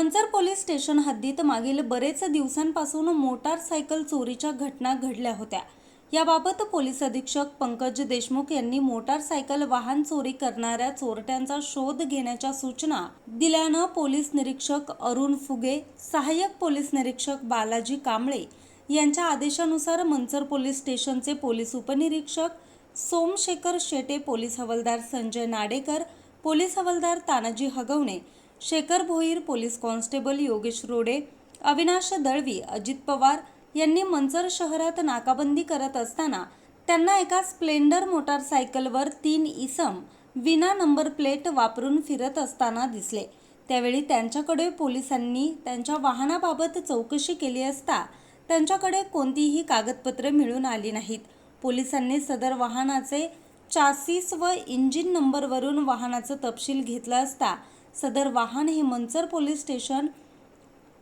Manchar police station हद्दीत मागील बरेच दिवसांपासून मोटारसायकल चोरीच्या घटना घडल्या होत्या. याबाबत पोलीस अधीक्षक पंकज देशमुख यांनी मोटारसायकल वाहन चोरी करणाऱ्या चोरट्यांचा शोध घेण्याच्या सूचना दिल्यानं पोलीस निरीक्षक अरुण फुगे सहाय्यक पोलीस निरीक्षक बालाजी कांबळे यांच्या आदेशानुसार मंचर पोलीस स्टेशनचे पोलीस उपनिरीक्षक सोमशेखर शेटे पोलीस हवालदार संजय नाडेकर पोलीस हवालदार तानाजी हगवणे शेखर भोईर पोलीस कॉन्स्टेबल योगेश रोडे अविनाश दळवी अजित पवार यांनी मंचर शहरात नाकाबंदी करत असताना त्यांना एका स्प्लेंडर मोटारसायकलवर तीन इसम विना नंबर प्लेट वापरून फिरत असताना दिसले. त्यावेळी त्यांच्याकडे पोलिसांनी त्यांच्या वाहनाबाबत चौकशी केली असता त्यांच्याकडे कोणतीही कागदपत्रे मिळून आली नाहीत. पोलिसांनी सदर वाहनाचे चासीस व इंजिन नंबरवरून वाहनाचा तपशील घेतला असता सदर वाहन हे मंचर पोलीस स्टेशन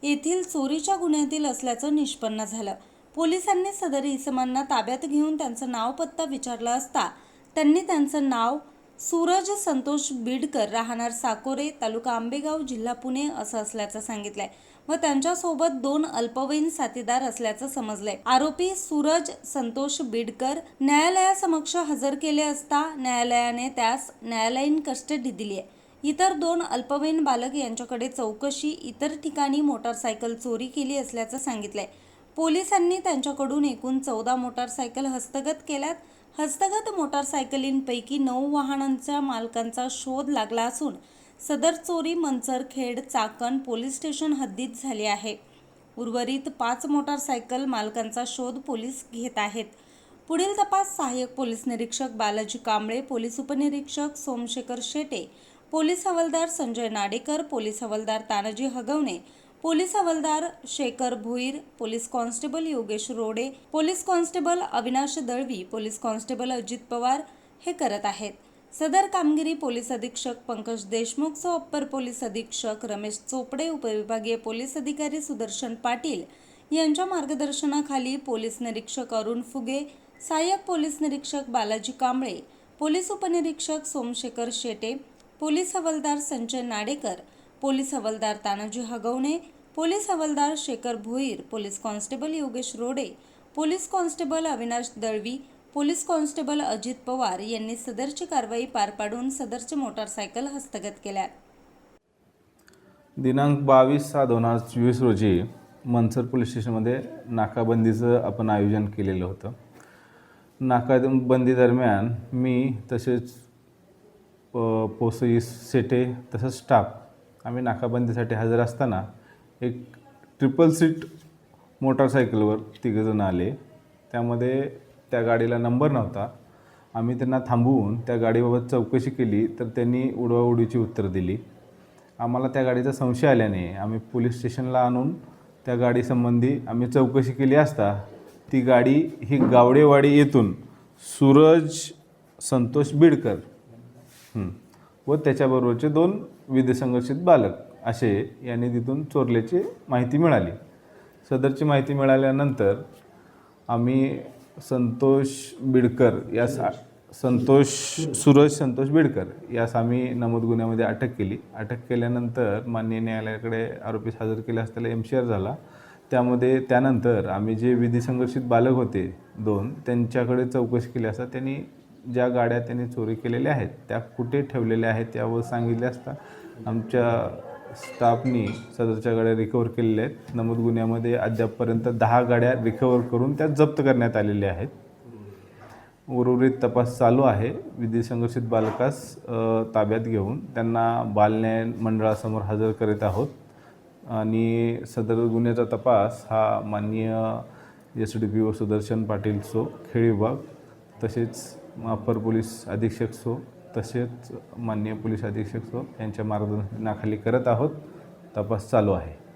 येथील चोरीच्या गुन्ह्यातील असल्याचं निष्पन्न झालं. पोलिसांनी सदर इसमांना ताब्यात घेऊन त्यांचं नाव पत्ता विचारला असता त्यांनी त्यांचं नाव सूरज संतोष बीडकर राहणार साकोरे तालुका आंबेगाव जिल्हा पुणे असं असल्याचं सांगितलंय. व त्यांच्यासोबत दोन अल्पवयीन साथीदार असल्याचं समजलंय. आरोपी सूरज संतोष बीडकर न्यायालयासमक्ष हजर केले असता न्यायालयाने त्यास न्यायालयीन कस्टडी दिली आहे इतर दोन अल्पवयीन बालक यांच्याकडे चौकशी इतर ठिकाणी मोटारसायकल चोरी केली असल्याचं सांगितलंय. पोलिसांनी त्यांच्याकडून एकूण चौदा मोटारसायकल हस्तगत केल्यात. हस्तगत मोटारसायकलींपैकी नऊ वाहनांच्या मालकांचा शोध लागला असून सदर चोरी मंचरखेड चाकण पोलीस स्टेशन हद्दीत झाली आहे. उर्वरित पाच मोटारसायकल मालकांचा शोध पोलीस घेत आहेत. पुढील तपास सहाय्यक पोलीस निरीक्षक बालाजी कांबळे पोलीस उपनिरीक्षक सोमशेखर शेटे पोलीस हवालदार संजय नाडेकर पोलीस हवालदार तानाजी हगवणे पोलीस हवालदार Shekhar Bhuir police constable Yogesh Rode police constable Avinash Dalvi police constable Ajit Pawar हे करत आहेत. सदर कामगिरी पोलीस अधीक्षक पंकज देशमुख सह अप्पर पोलीस अधीक्षक रमेश चोपडे उपविभागीय पोलीस अधिकारी सुदर्शन पाटील यांच्या मार्गदर्शनाखाली पोलीस निरीक्षक अरुण फुगे सहाय्यक पोलीस निरीक्षक बालाजी कांबळे पोलीस उपनिरीक्षक सोमशेखर शेटे पोलीस हवालदार संजय नाडेकर पोलीस हवालदार तानाजी हगवणे पोलीस हवालदार Shekhar Bhoir police constable Yogesh Rode police constable Avinash Dalvi police constable Ajit Pawar यांनी सदरची कारवाई पार पाडून सदरचे मोटारसायकल हस्तगत केल्या दिनांक बावीस सहा दोन हजार चोवीस रोजी मनसर पोलीस स्टेशनमध्ये नाकाबंदीचं आपण आयोजन केलेलं होतं. नाकाबंदी दरम्यान मी तसेच पोसई सेटे तसंच स्टाफ आम्ही नाकाबंदीसाठी हजर असताना एक ट्रिपल सीट मोटारसायकलवर तिघंजण आले. त्यामध्ये त्या गाडीला नंबर नव्हता. आम्ही त्यांना थांबवून त्या गाडीबाबत चौकशी केली तर त्यांनी उडवाउडीची उत्तरं दिली. आम्हाला त्या गाडीचा संशय आल्याने आम्ही पोलीस स्टेशनला आणून त्या गाडीसंबंधी आम्ही चौकशी केली असता ती गाडी ही गावडेवाडी येथून सूरज संतोष बिडकर व त्याच्याबरोबरचे दोन विधसंघर्षित बालक असे यांनी तिथून चोरल्याची माहिती मिळाली. सदरची माहिती मिळाल्यानंतर आम्ही संतोष बिडकर यास संतोष सूरज संतोष बिडकर यास आम्ही नमूद गुन्ह्यामध्ये अटक केली. अटक केल्यानंतर माननीय न्यायालयाकडे आरोपी सादर केले असताना एम सी आर झाला. त्यामध्ये त्यानंतर आम्ही जे विधिसंघर्षित बालक होते दोन त्यांच्याकडे चौकशी केली असता त्यांनी ज्या गाड्या त्यांनी चोरी केलेल्या आहेत त्या कुठे ठेवलेल्या आहेत यावर सांगितले असता आमच्या स्टाफनी सदरच्या गाड्या रिकवर केलेल्या आहेत. नमूद गुन्ह्यामध्ये अद्यापपर्यंत दहा गाड्या रिकवर करून त्या जप्त करण्यात आलेल्या आहेत. उर्वरित तपास चालू आहे. विधी संघर्षित बालकास ताब्यात घेऊन त्यांना बालन्याय मंडळासमोर हजर करीत आहोत. आणि सदर गुन्ह्याचा तपास हा माननीय S D P O Sudarshan Patil so खेळ विभाग तसेच अपर पोलीस अधीक्षक सो तसेच माननीय पोलीस अधीक्षक सो यांच्या मार्गदर्शनाखाली करत आहोत. तपास चालू आहे.